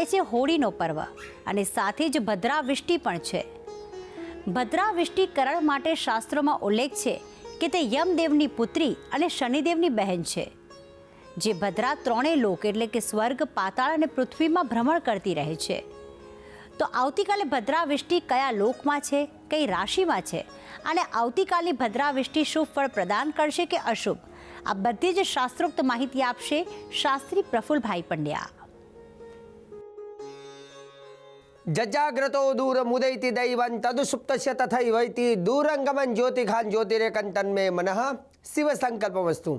આવતીકાલે છે હોળીનો પર્વ અને સાથે જ ભદ્રાવિષ્ટિ પણ છે. ભદ્રાવિષ્ટિકરણ માટે શાસ્ત્રોમાં ઉલ્લેખ છે કે તે યમદેવની પુત્રી અને શનિદેવની બહેન છે, જે ભદ્રા ત્રણેય લોક એટલે કે સ્વર્ગ, પાતાળ અને પૃથ્વીમાં ભ્રમણ કરતી રહે છે. તો આવતીકાલે ભદ્રાવિષ્ટિ કયા લોકમાં છે, કઈ રાશિમાં છે અને આવતીકાલની ભદ્રાવિષ્ટિ શુભ ફળ પ્રદાન કરશે કે અશુભ? આ બધી જ શાસ્ત્રોક્ત માહિતી આપશે શાસ્ત્રી પ્રફુલભાઈ પંડ્યા. જજાગ્રતો દૂર મુદૈતિ દૈવં તદુસુપ્તસ્ય તથૈવૈતિ દૂરંગમન જ્યોતિખાન જ્યોતિરેકન તન્મે મનઃ શિવ સંકલ્પમસ્તુ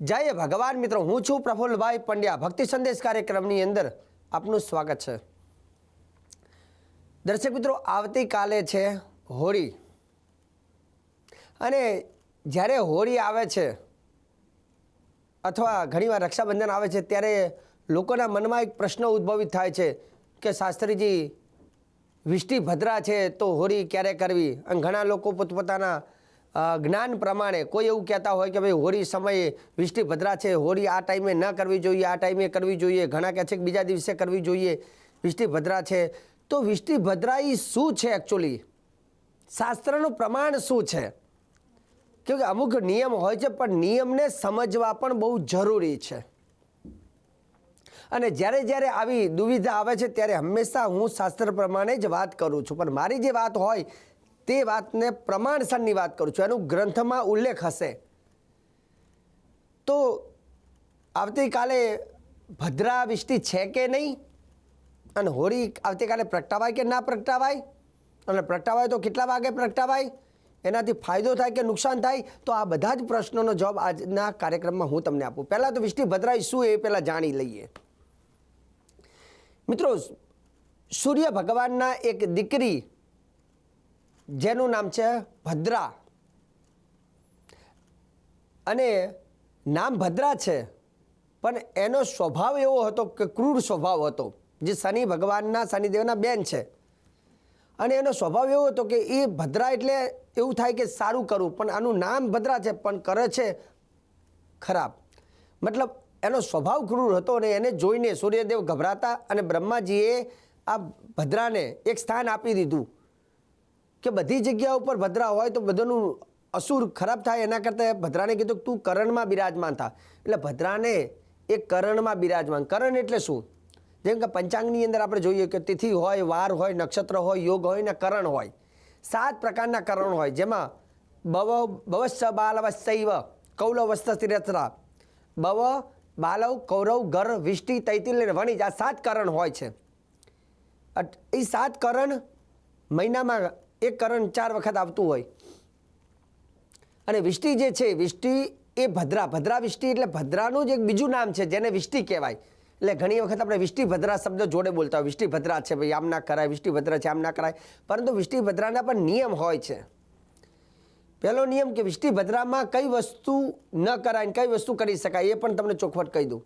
જય ભગવાન મિત્રો હું છું પ્રફુલ્લભાઈ પંડ્યા ભક્તિ સંદેશ કાર્યક્રમની અંદર આપનું સ્વાગત છે દર્શક મિત્રો આવતીકાલે છે હોળી અને જ્યારે હોળી આવે છે અથવા ઘણીવાર રક્ષાબંધન આવે છે ત્યારે લોકોના મનમાં એક પ્રશ્ન ઉદ્ભવિત થાય છે કે શાસ્ત્રીજી, વિષ્ટિ ભદ્રા છે તો હોળી ક્યારે કરવી? અને ઘણા લોકો પોતપોતાના જ્ઞાન પ્રમાણે કોઈ એવું કહેતા હોય કે ભાઈ હોળી સમયે વિષ્ટિ ભદ્રા છે, હોળી આ ટાઈમે ન કરવી જોઈએ, આ ટાઈમે કરવી જોઈએ, ઘણા કહે છે કે બીજા દિવસે કરવી જોઈએ, વિષ્ટિ ભદ્રા છે. તો વિષ્ટિ ભદ્રા એ શું છે એકચ્યુઅલી શાસ્ત્રનું પ્રમાણ શું છે? કેમકે અમુક નિયમ હોય છે, પણ નિયમને સમજવા પણ બહુ જરૂરી છે. અને જ્યારે જ્યારે આવી દુવિધા આવે છે, ત્યારે હંમેશા હું શાસ્ત્ર પ્રમાણે જ વાત કરું છું. પણ મારી જે વાત હોય, તે વાતને પ્રમાણસરની વાત કરું છું. એનું ગ્રંથમાં ઉલ્લેખ હશે. તો આવતીકાલે ભદ્રાવિષ્ટિ છે કે નહીં? અને હોળી આવતીકાલે પ્રગટાવાય કે ના પ્રગટાવાય? અને પ્રગટાવાય તો કેટલા વાગે પ્રગટાવાય? એનાથી ફાયદો થાય કે નુકસાન થાય? તો આ બધા જ પ્રશ્નોનો જવાબ આજના કાર્યક્રમમાં હું તમને આપું. પહેલાં તો વિષ્ટિ ભદ્રાઈ શું એ પહેલાં જાણી લઈએ. મિત્રો, સૂર્ય ભગવાનના એક દીકરી, જેનું નામ છે ભદ્રા. અને નામ ભદ્રા છે, પણ એનો સ્વભાવ એવો હતો કે ક્રૂર સ્વભાવ હતો, જે શનિ ભગવાનના શનિદેવના બેન છે. અને એનો સ્વભાવ એવો હતો કે એ ભદ્રા એટલે એવું થાય કે સારું કરવું પણ આનું નામ ભદ્રા છે, પણ કરે છે ખરાબ. મતલબ એનો સ્વભાવ ક્રૂર હતો અને એને જોઈને સૂર્યદેવ ગભરાતા અને બ્રહ્માજીએ આ ભદ્રાને એક સ્થાન આપી દીધું. કે બધી જગ્યા ઉપર ભદ્રા હોય તો બધાનું અસુર ખરાબ થાય, એના કરતાં ભદ્રાને કીધું કે તું કરણમાં બિરાજમાન થા. એટલે ભદ્રાને એ કરણમાં બિરાજમાન. કરણ એટલે શું? જેમ કે પંચાંગની અંદર આપણે જોઈએ કે તિથિ હોય, વાર હોય, નક્ષત્ર હોય, યોગ હોય ને કરણ હોય. સાત પ્રકારના કરણ હોય. જેમાં બવ બવસ્સ બાલવસ્સૈવ કૌલવસ્ત વસ્તસ્થિરચરા બવ બાલવ, કૌરવ ગર વિષ્ટિ, તૈતિલ અને વણિજ આ સાત કરણ હોય છે. એ સાત કરણ મહિનામાં એક કરણ ચાર વખત આવતું હોય. અને વિષ્ટિ જે છે, વિષ્ટિ એ ભદ્રા ભદ્રા વિષ્ટિ એટલે ભદ્રાનું જ એક બીજું નામ છે, જેને વિષ્ટિ કહેવાય. એટલે ઘણી વખત આપણે વિષ્ટિ ભદ્રા શબ્દ જોડે બોલતા હોય. વિષ્ટિ ભદ્રા છે, ભાઈ, આમ ના કરાય, વિષ્ટિ ભદ્રા છે, આમ ના કરાય. પરંતુ વિષ્ટિ ભદ્રાના પણ નિયમ હોય છે. પહેલો નિયમ કે વિષ્ટિભદ્રામાં કઈ વસ્તુ ન કરાય ને કઈ વસ્તુ કરી શકાય એ પણ તમને ચોખવટ કહી દઉં.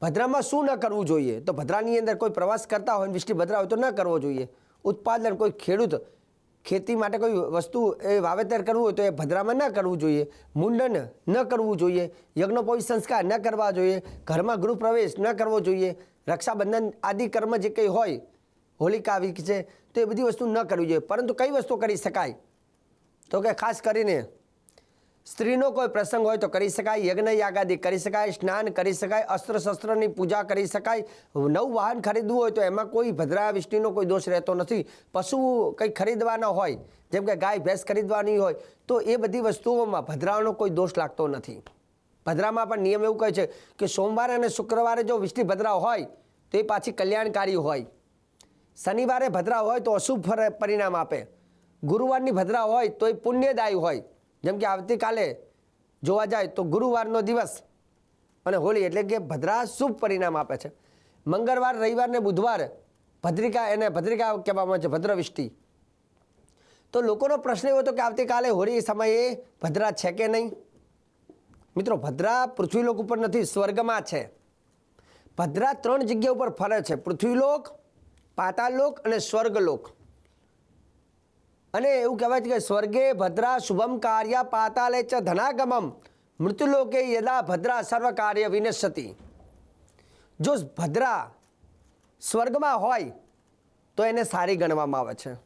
ભદ્રામાં શું ન કરવું જોઈએ? તો ભદ્રાની અંદર કોઈ પ્રવાસ કરતા હોય ને વિષ્ટિ હોય તો ન કરવો જોઈએ. ઉત્પાદન, કોઈ ખેડૂત ખેતી માટે કોઈ વસ્તુ એ વાવેતર કરવું હોય તો એ ભદ્રામાં ન કરવું જોઈએ. મુંડન ન કરવું જોઈએ. યજ્ઞોપવી સંસ્કાર ન કરવા જોઈએ. ઘરમાં ગૃહપ્રવેશ ન કરવો જોઈએ. રક્ષાબંધન આદિ કર્મ જે કંઈ હોય, હોલિકા છે, તો એ બધી વસ્તુ ન કરવી જોઈએ. પરંતુ કઈ વસ્તુ કરી શકાય? તો કે ખાસ કરીને સ્ત્રીનો કોઈ પ્રસંગ હોય તો કરી શકાય, યજ્ઞ યાગાદી કરી શકાય, સ્નાન કરી શકાય અસ્ત્ર શસ્ત્રની પૂજા કરી શકાય, નવું વાહન ખરીદવું હોય તો એમાં કોઈ ભદ્રા વિષ્ણુનો કોઈ દોષ રહેતો નથી. પશુ કંઈ ખરીદવાના હોય, જેમ કે ગાય, ભેંસ ખરીદવાની હોય, તો એ બધી વસ્તુઓમાં ભદ્રાનો કોઈ દોષ લાગતો નથી. ભદ્રામાં પણ નિયમ એવું કહે છે કે સોમવારે અને શુક્રવારે જો વિષ્ટિ ભદ્રા હોય, તો એ પાછી કલ્યાણકારી હોય. શનિવારે ભદ્રા હોય તો અશુભ પરિણામ આપે. ગુરુવારની ભદ્રા હોય તો એ પુણ્યદાયી હોય. જેમ કે આવતીકાલે જોવા જાય તો ગુરુવારનો દિવસ અને હોળી એટલે કે ભદ્રા શુભ પરિણામ આપે છે. મંગળવાર, રવિવાર ને બુધવાર ભદ્રિકા એને ભદ્રિકા કહેવામાં આવે છે, ભદ્રવિષ્ટિ. તો લોકોનો પ્રશ્ન એવો હતો કે આવતીકાલે હોળી સમયે ભદ્રા છે કે નહીં? મિત્રો, ભદ્રા પૃથ્વીલોક ઉપર નથી, સ્વર્ગમાં છે. ભદ્રા ત્રણ જગ્યા ઉપર ફરે છે. પૃથ્વીલોક પાતાલોક અને સ્વર્ગલોક. અને એવું કહેવાય છે કે સ્વર્ગે ભદ્રા શુભમ કાર્ય પાતાલે ચ ધનાગમમ. મૃત્યુલોકે યદા ભદ્રા સર્વ કાર્ય વિનશ્યતિ. જો ભદ્રા સ્વર્ગમાં હોય, તો એને સારી ગણવામાં આવે છે.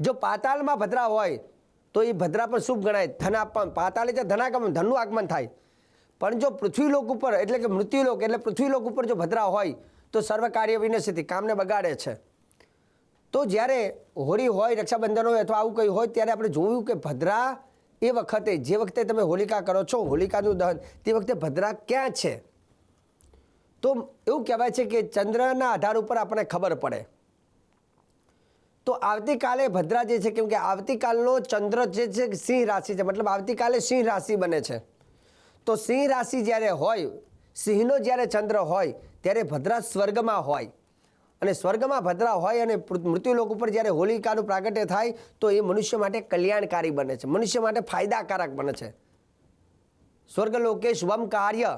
જો પાતાલમાં ભદ્રા હોય, તો એ ભદ્રા પણ શુભ ગણાય. ધન આપવા પાતાલે એટલે ધનાગમન ધનનું આગમન થાય. પણ જો પૃથ્વીલોક ઉપર, એટલે કે મૃત્યુલોક, એટલે પૃથ્વીલોક ઉપર જો ભદ્રા હોય, તો સર્વ કાર્ય વિનશિતિ કામને બગાડે છે. તો જ્યારે હોળી હોય, રક્ષાબંધન હોય અથવા આવું કંઈ હોય, ત્યારે આપણે જોયું કે ભદ્રા એ વખતે, જે વખતે તમે હોલિકા કરો છો, હોલિકાનું દહન, તે વખતે ભદ્રા ક્યાં છે? તો એવું કહેવાય છે કે ચંદ્રના આધાર ઉપર આપણને ખબર પડે. તો આવતીકાલે ભદ્રા જે છે, કેમ કે આવતીકાલનો ચંદ્ર જે છે, સિંહ રાશિ છે, મતલબ આવતીકાલે સિંહ રાશિ બને છે. તો સિંહ રાશિ જ્યારે હોય, સિંહનો જ્યારે ચંદ્ર હોય, ત્યારે ભદ્રા સ્વર્ગમાં હોય. અને સ્વર્ગમાં ભદ્રા હોય અને મૃત્યુ મૃત્યુલોક ઉપર જ્યારે હોલિકાનું પ્રાગટ્ય થાય, તો એ મનુષ્ય માટે કલ્યાણકારી બને છે. મનુષ્ય માટે ફાયદાકારક બને છે. સ્વર્ગલોકે શુભમ કાર્ય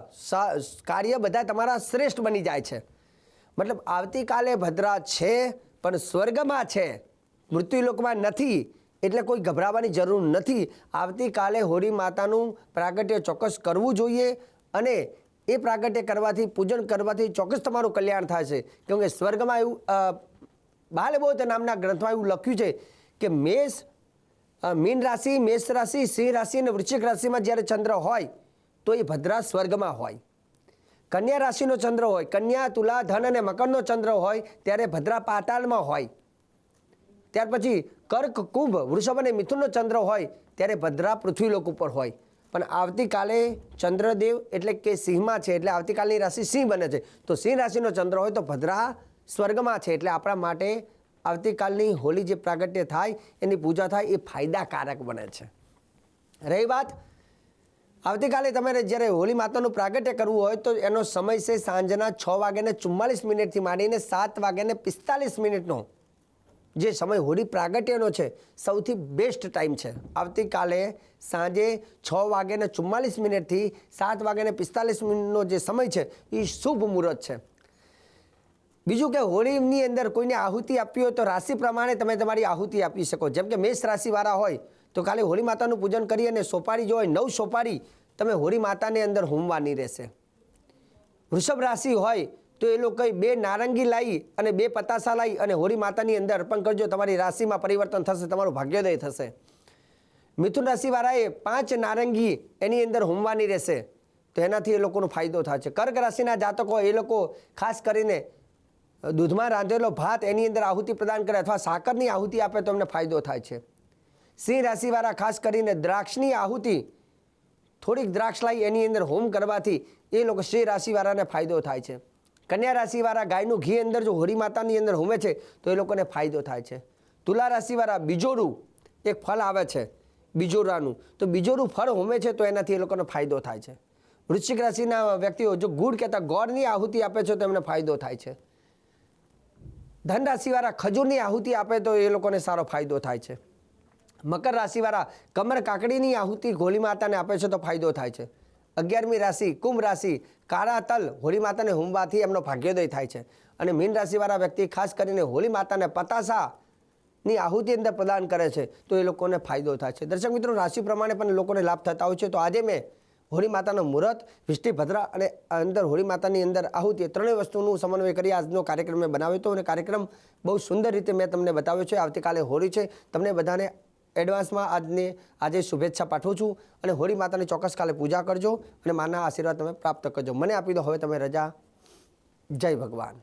કાર્ય બધા તમારા શ્રેષ્ઠ બની જાય છે. મતલબ આવતીકાલે ભદ્રા છે, પણ સ્વર્ગમાં છે. મૃત્યુલોકમાં નથી, એટલે કોઈ ગભરાવાની જરૂર નથી. આવતીકાલે હોળી માતાનું પ્રાગટ્ય ચોક્કસ કરવું જોઈએ અને એ પ્રાગટ્ય કરવાથી, પૂજન કરવાથી ચોક્કસ તમારું કલ્યાણ થાય છે. કેમ કે સ્વર્ગમાં એવું બાલબોધ નામના ગ્રંથમાં એવું લખ્યું છે કે મેષ મીન રાશિ, મેષ રાશિ, સિંહ રાશિ અને વૃશ્ચિક રાશિમાં જ્યારે ચંદ્ર હોય, તો એ ભદ્રા સ્વર્ગમાં હોય. કન્યા રાશિનો ચંદ્ર હોય, કન્યા, તુલા, ધન અને મકરનો ચંદ્ર હોય, ત્યારે ભદ્રા પાતાળમાં હોય. ત્યાર પછી કર્ક, કુંભ, વૃષભ અને મિથુનનો ચંદ્ર હોય, ત્યારે ભદ્રા પૃથ્વીલોક ઉપર હોય. પણ આવતીકાલે ચંદ્રદેવ એટલે કે સિંહમાં છે, એટલે આવતીકાલની રાશિ સિંહ બને છે. તો સિંહ રાશિનો ચંદ્ર હોય તો ભદ્રા સ્વર્ગમાં છે, એટલે આપણા માટે આવતીકાલની હોળી જે પ્રાગટ્ય થાય, એની પૂજા થાય, એ ફાયદાકારક બને છે. રહી વાત? આવતીકાલે તમારે જ્યારે હોળી માતાનું પ્રાગટ્ય કરવું હોય તો એનો સમય છે સાંજના છ વાગ્યાને ચુમ્માલીસ મિનિટથી માંડીને સાત વાગ્યાને પિસ્તાલીસ મિનિટનો. જે સમય હોળી પ્રાગટ્યનો છે, સૌથી બેસ્ટ ટાઈમ છે. આવતીકાલે સાંજે છ વાગ્યાને ચુમ્માલીસ મિનિટથી સાત વાગ્યાને પિસ્તાલીસ મિનિટનો જે સમય છે એ શુભ મુહૂર્ત છે. બીજું કે હોળીની અંદર કોઈને આહુતિ આપવી હોય તો રાશિ પ્રમાણે તમે તમારી આહુતિ આપી શકો. જેમ કે મેષ રાશિવાળા હોય, તો ખાલી હોળી માતાનું પૂજન કરી અને સોપારી જો હોય, નવ સોપારી તમે હોળી માતાની અંદર હોમવાની રહેશે. વૃષભ રાશિ હોય તો એ લોકોએ બે નારંગી લાવી અને બે પતાસા લાવી અને હોળી માતાની અંદર અર્પણ કરજો. તમારી રાશિમાં પરિવર્તન થશે, તમારું ભાગ્યોદય થશે. મિથુન રાશિવાળાએ પાંચ નારંગી એની અંદર હોમવાની રહેશે. તો એનાથી એ લોકોનો ફાયદો છે કર્ક રાશિના જાતકો એ લોકો ખાસ કરીને દૂધમાં રાંધેલો ભાત એની અંદર આહુતિ પ્રદાન કરે અથવા સાકરની આહુતિ આપે તો એમને ફાયદો થાય છે. સિંહ રાશિવાળા ખાસ કરીને દ્રાક્ષની આહુતિ, થોડીક દ્રાક્ષ લાવી એની અંદર હોમ કરવાથી એ લોકો સિંહ રાશિવાળાને ફાયદો થાય છે. કન્યા રાશિવાળા ગાયનું ઘી અંદર જો હોળી માતાની અંદર હોમે છે, તો એ લોકોને ફાયદો થાય છે. તુલા રાશિવાળા બીજોરું એક ફળ આવે છે, બીજોરાનું. તો બીજોરું ફળ હોમે છે, તો એનાથી એ લોકોને ફાયદો થાય છે. વૃશ્ચિક રાશિના વ્યક્તિઓ, જો ગુડ કહેતા ગોળની આહુતિ આપે છે, તો એમને ફાયદો થાય છે. ધન રાશિવાળા ખજૂરની આહુતિ આપે, તો એ લોકોને સારો ફાયદો થાય છે. મકર રાશિવાળા કમર કાકડીની આહુતિ હોળી માતાને આપે છે, તો ફાયદો થાય છે. અગિયારમી રાશિ, કુંભ રાશિ, કાળા તલ, હોળી માતાને હોમવાથી એમનો ભાગ્યોદય થાય છે. અને મીન રાશિવાળા વ્યક્તિ ખાસ કરીને હોળી માતાને પતાસાની આહુતિ અંદર પ્રદાન કરે છે, તો એ લોકોને ફાયદો થાય છે. દર્શક મિત્રો, રાશિ પ્રમાણે પણ લોકોને લાભ થતા હોય છે. તો આજે મેં હોળી માતાનું મુહૂર્ત વિષ્ટિભદ્રા અને અંદર હોળી માતાની અંદર આહુતિ એ ત્રણેય વસ્તુનું સમન્વય કરી આજનો કાર્યક્રમ મેં બનાવ્યો હતો. અને કાર્યક્રમ બહુ સુંદર રીતે મેં તમને બતાવ્યો છે. આવતીકાલે હોળી છે. તમને બધાને એડવાન્સમાં આજને, આજે શુભેચ્છા પાઠવું છું અને હોળી માતાની ચોક્કસ કાલે પૂજા કરજો અને માના આશીર્વાદ તમે પ્રાપ્ત કરજો. મને આપી દો, હવે તમે રજા. જય ભગવાન.